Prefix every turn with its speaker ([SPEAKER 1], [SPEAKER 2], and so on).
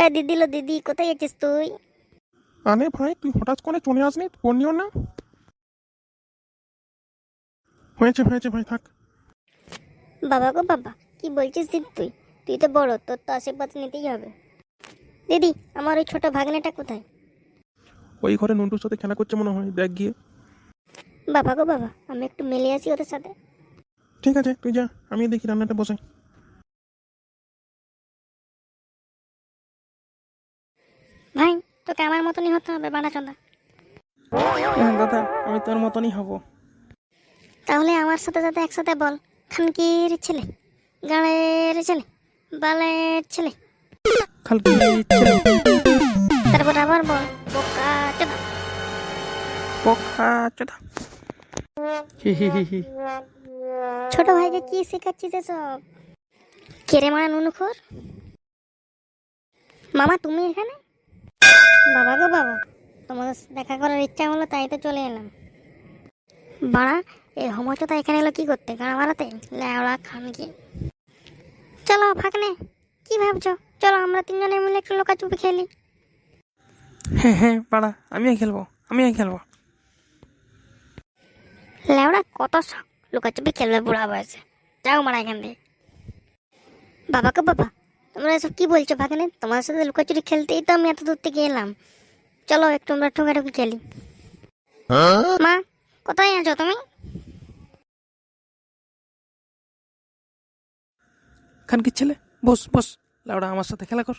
[SPEAKER 1] হ্যাঁ দিদি লো দিদি কোথায় আছিস তুই?
[SPEAKER 2] আরে ভাই তুই হঠাৎ করে চলে আসনি ফোন না। হয়েছে হয়েছে ভাই থাক।
[SPEAKER 1] বাবা গো বাবা কি বলছিস দিদি তুই? তুই তো বড় তোর তো আশীর্বাদ নিতেই হবে। দিদি আমার ওই ছোট ভাগ্নেটা কোথায়?
[SPEAKER 2] ওই ঘরে নন্টুর সাথে খেলা করছে মনে হয় দেখ গিয়ে।
[SPEAKER 1] বাবা গো বাবা আমি একটু মেলে আসি ওদের সাথে।
[SPEAKER 2] ঠিক আছে তুই যা আমি দেখি রান্নাটা বসাই।
[SPEAKER 1] ভাই তোকে আমার মতনই হতে হবে বানা চন্দা
[SPEAKER 2] হ্যাঁ দাদা আমি তোর মতনই হব।
[SPEAKER 1] তাহলে আমার সাথে সাথে একসাথে বল খানকির ছেলে গাঁড়ের ছেলে বালের ছেলে। তারপর আবার বল বোকা চোদা।
[SPEAKER 2] পক্ষা চোদা। হি হি হি হি।
[SPEAKER 1] ছোট ভাইকে কি শেখাচ্ছিস এসব? কেরে মারা নুনুখোর মামা তুমি এখানে? বাবা গো বাবা তোমাদের দেখা করার ইচ্ছা হলো তাই তো চলে এলাম। বাড়া এই হোমচতা এখানে এলো কি করতে? গাড়া মারাতে ল্যাওড়া খানকি। চলো ফাঁকনে কি ভাবছ? চলো আমরা তিনজনে মিলে একটু লোকাচুপি খেলি।
[SPEAKER 2] হ্যাঁ হ্যাঁ বাড়া আমিও খেলব আমিও খেলব।
[SPEAKER 1] ল্যাওড়া কত শখ। লুকাচুপি খেলবে বুড়া বয়সে। যাও মারা এখান থেকে। বাবা গো বাবা তোমরা এসব কি বলছো ভাগনে? তোমার সাথে লুকাচুরি খেলতেই তো আমি এত দূর থেকে এলাম। চলো একটু আমরা ঠোকাঠুকি খেলি। মা কোথায় আছো তুমি?
[SPEAKER 2] খানকির ছেলে বস বস লাউডা আমার সাথে খেলা কর।